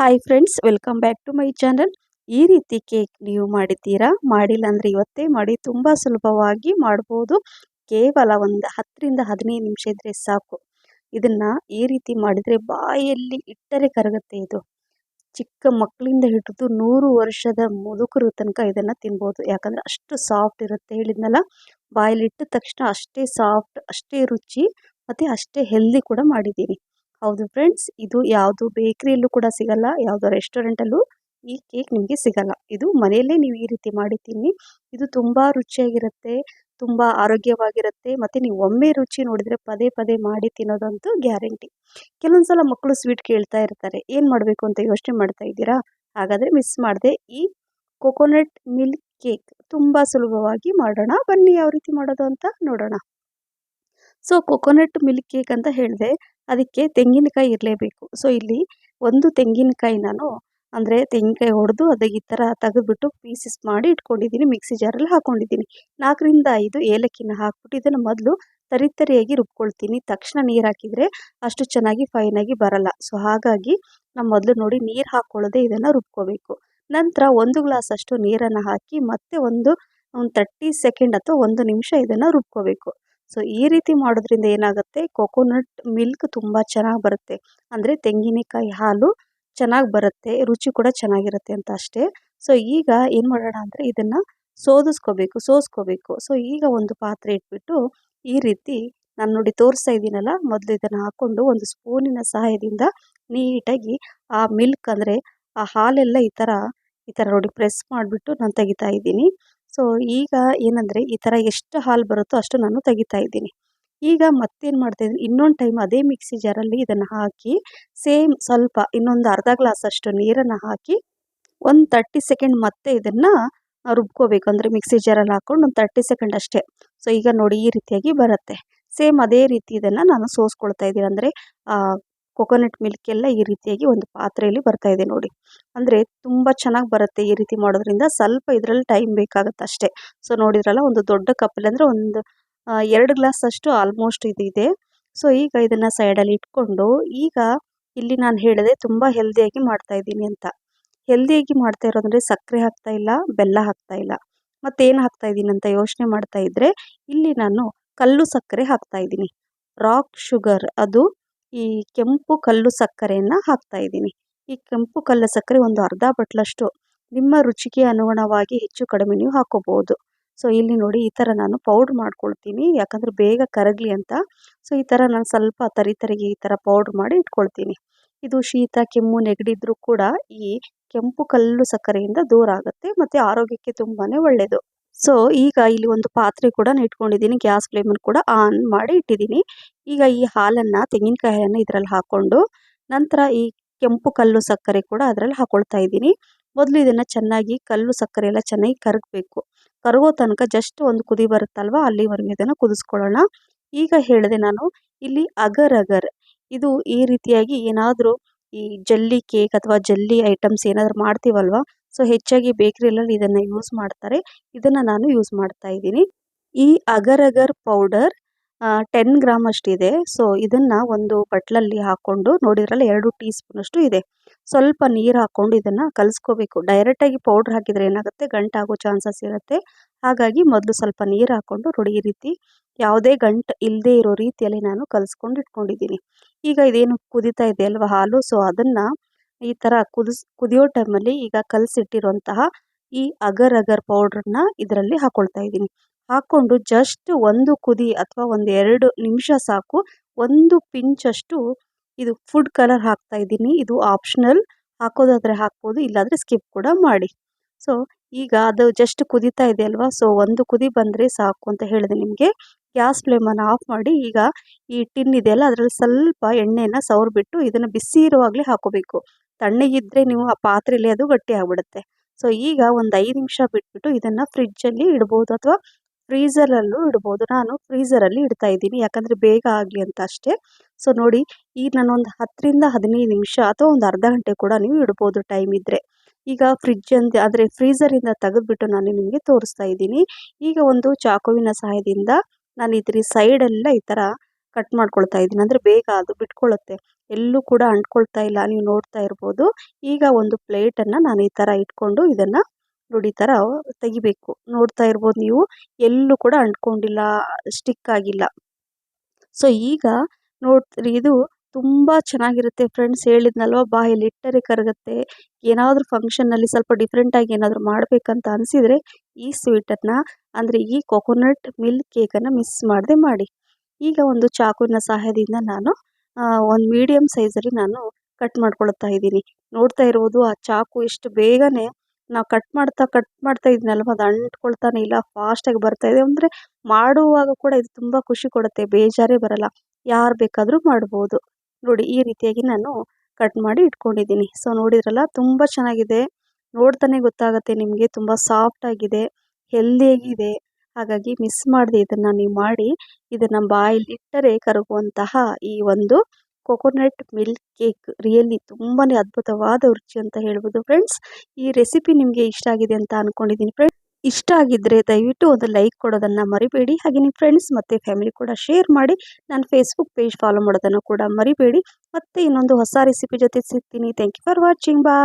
Hi friends welcome back to my channel ಈ ರೀತಿ cake ನೀವು ಮಾಡಿದ್ದೀರಾ? ಮಾಡಿಲ್ಲ ಅಂದರೆ ಇವತ್ತೇ ಮಾಡಿ ತುಂಬ ಸುಲಭವಾಗಿ ಮಾಡ್ಬೋದು. ಕೇವಲ ಒಂದು ಹತ್ತರಿಂದ ಹದಿನೈದು ನಿಮಿಷ ಇದ್ದರೆ ಸಾಕು. ಇದನ್ನು ಈ ರೀತಿ ಮಾಡಿದರೆ ಬಾಯಲ್ಲಿ ಇಟ್ಟರೆ ಕರಗುತ್ತೆ ಇದು. ಚಿಕ್ಕ ಮಕ್ಕಳಿಂದ ಹಿಡಿದು ನೂರು ವರ್ಷದ ಮುದುಕರು ತನಕ ಇದನ್ನು ತಿನ್ಬೋದು. ಯಾಕಂದರೆ ಅಷ್ಟು ಸಾಫ್ಟ್ ಇರುತ್ತೆ ಹೇಳಿದ್ನಲ್ಲ? ಬಾಯಲ್ಲಿ ಇಟ್ಟ ತಕ್ಷಣ ಅಷ್ಟೇ ಸಾಫ್ಟ್ ಅಷ್ಟೇ ರುಚಿ, ಮತ್ತು ಅಷ್ಟೇ ಹೆಲ್ದಿ ಕೂಡ ಮಾಡಿದ್ದೀನಿ. ಹೌದು ಫ್ರೆಂಡ್ಸ್ ಇದು ಯಾವುದು ಬೇಕ್ರಿಯಲ್ಲೂ ಕೂಡ ಸಿಗಲ್ಲ, ಯಾವುದೋ ರೆಸ್ಟೋರೆಂಟಲ್ಲೂ ಈ ಕೇಕ್ ನಿಮಗೆ ಸಿಗಲ್ಲ. ಇದು ಮನೆಯಲ್ಲೇ ನೀವು ಈ ರೀತಿ ಮಾಡಿ ತಿನ್ನಿ. ಇದು ತುಂಬ ರುಚಿಯಾಗಿರುತ್ತೆ, ತುಂಬ ಆರೋಗ್ಯವಾಗಿರುತ್ತೆ, ಮತ್ತು ನೀವು ಒಮ್ಮೆ ರುಚಿ ನೋಡಿದರೆ ಪದೇ ಪದೇ ಮಾಡಿ ತಿನ್ನೋದಂತೂ ಗ್ಯಾರಂಟಿ ಕೆಲವೊಂದು ಸಲ ಮಕ್ಕಳು ಸ್ವೀಟ್ ಕೇಳ್ತಾ ಇರ್ತಾರೆ, ಏನು ಮಾಡಬೇಕು ಅಂತ ಯೋಚನೆ ಮಾಡ್ತಾ ಇದ್ದೀರಾ? ಹಾಗಾದರೆ ಮಿಸ್ ಮಾಡಿದೆ ಈ ಕೊಕೊನಟ್ ಮಿಲ್ಕ್ ಕೇಕ್ ತುಂಬ ಸುಲಭವಾಗಿ ಮಾಡೋಣ, ಬನ್ನಿ ಯಾವ ರೀತಿ ಮಾಡೋದು ಅಂತ ನೋಡೋಣ. ಸೊ ಕೊಕೊನಟ್ ಮಿಲ್ಕ್ ಕೇಕ್ ಅಂತ ಹೇಳಿದೆ ಅದಕ್ಕೆ ತೆಂಗಿನಕಾಯಿ ಇರಲೇಬೇಕು. ಸೊ ಇಲ್ಲಿ ಒಂದು ತೆಂಗಿನಕಾಯಿ ನಾನು ಅಂದರೆ ತೆಂಗಿನಕಾಯಿ ಹೊಡೆದು ಅದಕ್ಕೆ ಈ ಥರ ತೆಗೆದುಬಿಟ್ಟು ಪೀಸಸ್ ಮಾಡಿ ಇಟ್ಕೊಂಡಿದ್ದೀನಿ, ಮಿಕ್ಸಿ ಜಾರಲ್ಲಿ ಹಾಕ್ಕೊಂಡಿದ್ದೀನಿ ನಾಲ್ಕರಿಂದ ಐದು ಏಲಕ್ಕಿನ ಹಾಕ್ಬಿಟ್ಟು ಇದನ್ನು ಮೊದಲು ತರಿತರಿಯಾಗಿ ರುಬ್ಕೊಳ್ತೀನಿ. ತಕ್ಷಣ ನೀರು ಹಾಕಿದರೆ ಅಷ್ಟು ಚೆನ್ನಾಗಿ ಫೈನಾಗಿ ಬರಲ್ಲ. ಸೊ ಹಾಗಾಗಿ ನಾವು ಮೊದಲು ನೋಡಿ ನೀರು ಹಾಕ್ಕೊಳ್ಳದೆ ಇದನ್ನು ರುಬ್ಕೋಬೇಕು. ನಂತರ ಒಂದು ಗ್ಲಾಸ್ ಅಷ್ಟು ನೀರನ್ನು ಹಾಕಿ ಮತ್ತೆ ಒಂದು ಒಂದು ತರ್ಟಿ ಸೆಕೆಂಡ್ ಅಥವಾ ಒಂದು ನಿಮಿಷ ಇದನ್ನು ರುಬ್ಕೋಬೇಕು. ಸೊ ಈ ರೀತಿ ಮಾಡೋದ್ರಿಂದ ಏನಾಗುತ್ತೆ? ಕೊಕೊನಟ್ ಮಿಲ್ಕ್ ತುಂಬ ಚೆನ್ನಾಗಿ ಬರುತ್ತೆ. ಅಂದರೆ ತೆಂಗಿನಕಾಯಿ ಹಾಲು ಚೆನ್ನಾಗಿ ಬರುತ್ತೆ, ರುಚಿ ಕೂಡ ಚೆನ್ನಾಗಿರುತ್ತೆ ಅಂತ ಅಷ್ಟೇ. ಸೊ ಈಗ ಏನು ಮಾಡೋಣ ಅಂದರೆ ಇದನ್ನು ಸೋದಿಸ್ಕೋಬೇಕು, ಸೋಸ್ಕೋಬೇಕು. ಸೊ ಈಗ ಒಂದು ಪಾತ್ರೆ ಇಟ್ಬಿಟ್ಟು ಈ ರೀತಿ ನಾನು ನೋಡಿ ತೋರಿಸ್ತಾ ಇದ್ದೀನಲ್ಲ, ಮೊದಲು ಇದನ್ನು ಹಾಕ್ಕೊಂಡು ಒಂದು ಸ್ಪೂನಿನ ಸಹಾಯದಿಂದ ನೀಟಾಗಿ ಆ ಮಿಲ್ಕ್ ಅಂದರೆ ಆ ಹಾಲೆಲ್ಲ ಈ ಥರ ಈ ಥರ ನೋಡಿ ಪ್ರೆಸ್ ಮಾಡಿಬಿಟ್ಟು ನಾನು ತೆಗಿತಾ ಇದ್ದೀನಿ. ಸೊ ಈಗ ಏನಂದರೆ ಈ ಥರ ಎಷ್ಟು ಹಾಲು ಬರುತ್ತೋ ಅಷ್ಟು ನಾನು ತೆಗಿತಾ ಇದ್ದೀನಿ. ಈಗ ಮತ್ತೇನು ಮಾಡ್ತಾಯಿದ್ದೀನಿ ಇನ್ನೊಂದು ಟೈಮ್ ಅದೇ ಮಿಕ್ಸಿ ಜಾರಲ್ಲಿ ಇದನ್ನು ಹಾಕಿ ಸೇಮ್ ಸ್ವಲ್ಪ ಇನ್ನೊಂದು ಅರ್ಧ ಗ್ಲಾಸ್ ಅಷ್ಟು ನೀರನ್ನು ಹಾಕಿ, ಒಂದು ತರ್ಟಿ ಸೆಕೆಂಡ್ ಮತ್ತೆ ಇದನ್ನು ರುಬ್ಕೋಬೇಕು. ಅಂದರೆ ಮಿಕ್ಸಿ ಜಾರಲ್ಲಿ ಹಾಕ್ಕೊಂಡು ಒಂದು ತರ್ಟಿ ಸೆಕೆಂಡ್ ಅಷ್ಟೇ. ಸೊ ಈಗ ನೋಡಿ ಈ ರೀತಿಯಾಗಿ ಬರುತ್ತೆ. ಸೇಮ್ ಅದೇ ರೀತಿ ಇದನ್ನು ನಾನು ಸೋಸ್ಕೊಳ್ತಾ ಇದ್ದೀನಿ. ಅಂದರೆ ಕೊಕೊನಟ್ ಮಿಲ್ಕ್ ಎಲ್ಲ ಈ ರೀತಿಯಾಗಿ ಒಂದು ಪಾತ್ರೆಯಲ್ಲಿ ಬರ್ತಾ ಇದೆ ನೋಡಿ. ಅಂದರೆ ತುಂಬ ಚೆನ್ನಾಗಿ ಬರುತ್ತೆ ಈ ರೀತಿ ಮಾಡೋದ್ರಿಂದ. ಸ್ವಲ್ಪ ಇದರಲ್ಲಿ ಟೈಮ್ ಬೇಕಾಗುತ್ತೆ ಅಷ್ಟೇ. ಸೊ ನೋಡಿದ್ರಲ್ಲ, ಒಂದು ದೊಡ್ಡ ಕಪ್ಪಲ್ಲಿ ಅಂದರೆ ಒಂದು ಎರಡು ಗ್ಲಾಸ್ ಅಷ್ಟು ಆಲ್ಮೋಸ್ಟ್ ಇದಿದೆ ಇದೆ. ಸೊ ಈಗ ಇದನ್ನು ಸೈಡಲ್ಲಿ ಇಟ್ಕೊಂಡು, ಈಗ ಇಲ್ಲಿ ನಾನು ಹೇಳಿದೆ ತುಂಬ ಹೆಲ್ದಿಯಾಗಿ ಮಾಡ್ತಾ ಇದ್ದೀನಿ ಅಂತ. ಹೆಲ್ದಿಯಾಗಿ ಮಾಡ್ತಾ ಇರೋದಂದರೆ ಸಕ್ಕರೆ ಹಾಕ್ತಾ ಇಲ್ಲ, ಬೆಲ್ಲ ಹಾಕ್ತಾ ಇಲ್ಲ. ಮತ್ತೇನು ಹಾಕ್ತಾ ಇದ್ದೀನಿ ಅಂತ ಯೋಚನೆ ಮಾಡ್ತಾ ಇದ್ದರೆ ಇಲ್ಲಿ ನಾನು ಕಲ್ಲು ಸಕ್ಕರೆ ಹಾಕ್ತಾ ಇದ್ದೀನಿ. ರಾಕ್ ಶುಗರ್ ಅದು ಈ ಕೆಂಪು ಕಲ್ಲು ಸಕ್ಕರೆಯನ್ನು ಹಾಕ್ತಾ ಇದ್ದೀನಿ. ಈ ಕೆಂಪು ಕಲ್ಲು ಸಕ್ಕರೆ ಒಂದು ಅರ್ಧ ಬಟ್ಲಷ್ಟು. ನಿಮ್ಮ ರುಚಿಗೆ ಅನುಗುಣವಾಗಿ ಹೆಚ್ಚು ಕಡಿಮೆ ನೀವು ಹಾಕೋಬಹುದು. ಸೊ, ಇಲ್ಲಿ ನೋಡಿ ಈ ಥರ ನಾನು ಪೌಡ್ರ್ ಮಾಡ್ಕೊಳ್ತೀನಿ. ಯಾಕಂದರೆ ಬೇಗ ಕರಗಲಿ ಅಂತ. ಸೊ, ಈ ಥರ ನಾನು ಸ್ವಲ್ಪ ತರಿ ತರಿಗೆ ಈ ಥರ ಪೌಡ್ರ್ ಮಾಡಿ ಇಟ್ಕೊಳ್ತೀನಿ. ಇದು ಶೀತ, ಕೆಮ್ಮು, ನೆಗಡಿದ್ರೂ ಕೂಡ ಈ ಕೆಂಪು ಕಲ್ಲು ಸಕ್ಕರೆಯಿಂದ ದೂರ ಆಗುತ್ತೆ. ಮತ್ತು ಆರೋಗ್ಯಕ್ಕೆ ತುಂಬಾ ಒಳ್ಳೆಯದು ಸೊ ಈಗ ಇಲ್ಲಿ ಒಂದು ಪಾತ್ರೆ ಕೂಡ ಇಟ್ಕೊಂಡಿದ್ದೀನಿ. ಗ್ಯಾಸ್ ಫ್ಲೇಮನ್ನು ಕೂಡ ಆನ್ ಮಾಡಿ ಇಟ್ಟಿದ್ದೀನಿ. ಈಗ ಈ ಹಾಲನ್ನು, ತೆಂಗಿನಕಾಯಿಯನ್ನು ಇದರಲ್ಲಿ ಹಾಕ್ಕೊಂಡು ನಂತರ ಈ ಕೆಂಪು ಕಲ್ಲು ಸಕ್ಕರೆ ಕೂಡ ಅದರಲ್ಲಿ ಹಾಕೊಳ್ತಾ ಇದ್ದೀನಿ. ಮೊದಲು ಇದನ್ನು ಚೆನ್ನಾಗಿ ಕಲ್ಲು ಸಕ್ಕರೆ ಎಲ್ಲ ಚೆನ್ನಾಗಿ ಕರಗಬೇಕು. ಕರಗೋ ತನಕ ಜಸ್ಟ್ ಒಂದು ಕುದಿ ಬರುತ್ತಲ್ವ, ಅಲ್ಲಿವರೆಗೂ ಇದನ್ನು ಕುದಿಸ್ಕೊಳ್ಳೋಣ. ಈಗ ಹೇಳಿದೆ ನಾನು, ಇಲ್ಲಿ ಅಗರ್ ಅಗರ್, ಇದು ಈ ರೀತಿಯಾಗಿ ಏನಾದರೂ ಈ ಜಲ್ಲಿ ಕೇಕ್ ಅಥವಾ ಜಲ್ಲಿ ಐಟಮ್ಸ್ ಏನಾದರೂ ಮಾಡ್ತೀವಲ್ವ? ಸೊ, ಹೆಚ್ಚಾಗಿ ಬೇಕ್ರಿಯಲ್ಲಿ ಇದನ್ನು ಯೂಸ್ ಮಾಡ್ತಾರೆ. ಇದನ್ನು ನಾನು ಯೂಸ್ ಮಾಡ್ತಾ ಇದ್ದೀನಿ. ಈ agar agar powder ten gram ಅಷ್ಟಿದೆ. So, ಇದನ್ನು ಒಂದು ಬಟ್ಲಲ್ಲಿ ಹಾಕ್ಕೊಂಡು ನೋಡಿದ್ರಲ್ಲ ಎರಡು ಟೀ ಸ್ಪೂನಷ್ಟು ಇದೆ. ಸ್ವಲ್ಪ ನೀರು ಹಾಕ್ಕೊಂಡು ಇದನ್ನು ಕಲಿಸ್ಕೋಬೇಕು. ಡೈರೆಕ್ಟಾಗಿ ಪೌಡ್ರ್ ಹಾಕಿದರೆ ಏನಾಗುತ್ತೆ? ಗಂಟಾಗೋ ಚಾನ್ಸಸ್ ಇರುತ್ತೆ. ಹಾಗಾಗಿ ಮೊದಲು ಸ್ವಲ್ಪ ನೀರು ಹಾಕ್ಕೊಂಡು ರುಡಿ ರೀತಿ ಯಾವುದೇ ಗಂಟು ಇಲ್ಲದೇ ಇರೋ ರೀತಿಯಲ್ಲಿ ನಾನು ಕಲಸ್ಕೊಂಡು ಇಟ್ಕೊಂಡಿದ್ದೀನಿ. ಈಗ ಇದೇನು ಕುದೀತಾ ಇದೆ ಅಲ್ವಾ? ಹಾಲು? ಸೊ ಅದನ್ನು ಈ ಥರ ಕುದಿಸ್, ಕುದಿಯೋ ಟೈಮಲ್ಲಿ ಈಗ ಕಲಸಿಟ್ಟಿರುವಂತಹ ಈ ಅಗರ್ ಅಗರ್ ಪೌಡ್ರನ್ನ ಇದರಲ್ಲಿ ಹಾಕ್ಕೊಳ್ತಾ ಇದ್ದೀನಿ. ಹಾಕ್ಕೊಂಡು ಜಸ್ಟ್ ಒಂದು ಕುದಿ ಅಥವಾ ಒಂದು ಎರಡು ನಿಮಿಷ ಸಾಕು. ಒಂದು ಪಿಂಚಷ್ಟು ಇದು ಫುಡ್ ಕಲರ್ ಹಾಕ್ತಾ ಇದ್ದೀನಿ. ಇದು ಆಪ್ಷನಲ್ ಹಾಕೋದಾದರೆ ಹಾಕ್ಬೋದು, ಇಲ್ಲಾಂದರೆ ಸ್ಕಿಪ್ ಕೂಡ ಮಾಡಿ. ಸೊ ಈಗ ಅದು ಜಸ್ಟ್ ಕುದೀತಾ ಇದೆ ಅಲ್ವಾ? ಸೊ ಒಂದು ಕುದಿ ಬಂದರೆ ಸಾಕು ಅಂತ ಹೇಳಿದೆ ನಿಮಗೆ. ಗ್ಯಾಸ್ ಫ್ಲೇಮನ್ನು ಆಫ್ ಮಾಡಿ, ಈಗ ಈ ಟಿನ್ ಇದೆಯಲ್ಲ ಅದರಲ್ಲಿ ಸ್ವಲ್ಪ ಎಣ್ಣೆನ ಸವರ್ಬಿಟ್ಟು ಇದನ್ನು ಬಿಸಿ ಇರುವಾಗಲೇ ಹಾಕೋಬೇಕು. ತಣ್ಣಗಿದ್ದರೆ ನೀವು ಆ ಪಾತ್ರೆಯಲ್ಲಿ ಅದು ಗಟ್ಟಿ ಆಗಿಬಿಡುತ್ತೆ. ಸೊ ಈಗ ಒಂದು ಐದು ನಿಮಿಷ ಬಿಟ್ಬಿಟ್ಟು ಇದನ್ನು ಫ್ರಿಜ್ಜಲ್ಲಿ ಇಡ್ಬೋದು, ಅಥವಾ ಫ್ರೀಝರಲ್ಲೂ ಇಡ್ಬೋದು. ನಾನು ಫ್ರೀಝರಲ್ಲಿ ಇಡ್ತಾ ಇದ್ದೀನಿ. ಯಾಕಂದರೆ ಬೇಗ ಆಗಲಿ ಅಂತ ಅಷ್ಟೇ. ಸೊ ನೋಡಿ ಈಗ ನಾನೊಂದು ಹತ್ತರಿಂದ ಹದಿನೈದು ನಿಮಿಷ ಅಥವಾ ಒಂದು ಅರ್ಧ ಗಂಟೆ ಕೂಡ ನೀವು ಇಡ್ಬೋದು ಟೈಮ್ ಇದ್ದರೆ ಈಗ ಫ್ರಿಜ್ ಅಂತ ಆದರೆ ಫ್ರೀಝರಿಂದ ತೆಗೆದುಬಿಟ್ಟು ನಾನು ನಿಮಗೆ ತೋರಿಸ್ತಾ ಇದ್ದೀನಿ. ಈಗ ಒಂದು ಚಾಕುವಿನ ಸಹಾಯದಿಂದ ನಾನು ಇದ್ರ ಸೈಡೆಲ್ಲ ಈ ಥರ ಕಟ್ ಮಾಡ್ಕೊಳ್ತಾ ಇದ್ದೀನಿ. ಅಂದರೆ ಬೇಗ ಅದು ಬಿಟ್ಕೊಳ್ಳುತ್ತೆ ಎಲ್ಲೂ ಕೂಡ ಅಂಟ್ಕೊಳ್ತಾ ಇಲ್ಲ. ನೀವು ನೋಡ್ತಾ ಇರ್ಬೋದು. ಈಗ ಒಂದು ಪ್ಲೇಟನ್ನು ನಾನು ಈ ಥರ ಇಟ್ಕೊಂಡು ಇದನ್ನು ನೋಡಿ ಈ ಥರ ತೆಗಿಬೇಕು. ನೋಡ್ತಾ ಇರ್ಬೋದು ನೀವು. ಎಲ್ಲೂ ಕೂಡ ಅಂಟ್ಕೊಂಡಿಲ್ಲ ಸ್ಟಿಕ್ ಆಗಿಲ್ಲ. ಸೊ ಈಗ ನೋಡ್ತೀರಿ ಇದು ತುಂಬ ಚೆನ್ನಾಗಿರುತ್ತೆ ಫ್ರೆಂಡ್ಸ್ ಹೇಳಿದ್ನಲ್ವ, ಬಾಯಲ್ಲಿ ಇಟ್ಟರೆ ಕರಗುತ್ತೆ. ಏನಾದರೂ ಫಂಕ್ಷನ್ನಲ್ಲಿ ಸ್ವಲ್ಪ ಡಿಫ್ರೆಂಟಾಗಿ ಏನಾದರೂ ಮಾಡಬೇಕಂತ ಅನಿಸಿದರೆ, ಈ ಸ್ವೀಟನ್ನು ಅಂದರೆ ಈ ಕೊಕೊನಟ್ ಮಿಲ್ಕ್ ಕೇಕನ್ನು ಮಿಸ್ ಮಾಡದೆ ಮಾಡಿ. ಈಗ ಒಂದು ಚಾಕುವಿನ ಸಹಾಯದಿಂದ ನಾನು ಒಂದು ಮೀಡಿಯಮ್ ಸೈಜಲ್ಲಿ ನಾನು ಕಟ್ ಮಾಡ್ಕೊಳ್ತಾ ಇದ್ದೀನಿ. ನೋಡ್ತಾ ಇರ್ಬೋದು, ಆ ಚಾಕು ಎಷ್ಟು ಬೇಗನೆ ನಾವು ಕಟ್ ಮಾಡ್ತಾ ಕಟ್ ಮಾಡ್ತಾ ಇದ್ನಲ್ವ? ಅದು ಅಂಟ್ಕೊಳ್ತಾನೆ ಇಲ್ಲ ಫಾಸ್ಟಾಗಿ ಬರ್ತಾ ಇದೆ. ಅಂದರೆ ಮಾಡುವಾಗ ಕೂಡ ಇದು ತುಂಬ ಖುಷಿ ಕೊಡುತ್ತೆ, ಬೇಜಾರೇ ಬರಲ್ಲ. ಯಾರು ಬೇಕಾದರೂ ಮಾಡ್ಬೋದು. ನೋಡಿ, ಈ ರೀತಿಯಾಗಿ ನಾನು ಕಟ್ ಮಾಡಿ ಇಟ್ಕೊಂಡಿದ್ದೀನಿ. ಸೊ ನೋಡಿದ್ರಲ್ಲ, ತುಂಬ ಚೆನ್ನಾಗಿದೆ. ನೋಡ್ತಾನೆ ಗೊತ್ತಾಗುತ್ತೆ ನಿಮಗೆ, ತುಂಬ ಸಾಫ್ಟಾಗಿದೆ ಹೆಲ್ದಿಯಾಗಿದೆ ಹಾಗಾಗಿ ಮಿಸ್ ಮಾಡದೆ ಇದನ್ನು ನೀವು ಮಾಡಿ, ಇದನ್ನು ಬಾಯಲ್ಲಿ ಇಟ್ಟರೆ ಕರಗುವಂತಹ ಈ ಒಂದು ಕೊಕೊನಟ್ ಮಿಲ್ಕ್ ಕೇಕ್ ರಿಯಲಿ ತುಂಬಾ ಅದ್ಭುತವಾದ ರುಚಿ ಅಂತ ಹೇಳ್ಬೋದು ಫ್ರೆಂಡ್ಸ್ ಈ ರೆಸಿಪಿ ನಿಮಗೆ ಇಷ್ಟ ಆಗಿದೆ ಅಂತ ಅಂದ್ಕೊಂಡಿದ್ದೀನಿ ಫ್ರೆಂಡ್ಸ್ ಇಷ್ಟ ಆಗಿದ್ರೆ ದಯವಿಟ್ಟು ಒಂದು ಲೈಕ್ ಕೊಡೋದನ್ನು ಮರಿಬೇಡಿ. ಹಾಗೆ ನಿಮ್ಮ ಫ್ರೆಂಡ್ಸ್ ಮತ್ತು ಫ್ಯಾಮಿಲಿ ಕೂಡ ಶೇರ್ ಮಾಡಿ. ನನ್ನ ಫೇಸ್ಬುಕ್ ಪೇಜ್ ಫಾಲೋ ಮಾಡೋದನ್ನು ಕೂಡ ಮರಿಬೇಡಿ. ಮತ್ತೆ ಇನ್ನೊಂದು ಹೊಸ ರೆಸಿಪಿ ಜೊತೆ ಸಿಗ್ತೀನಿ. ಥ್ಯಾಂಕ್ ಯು ಫಾರ್ ವಾಚಿಂಗ್ ಬಾ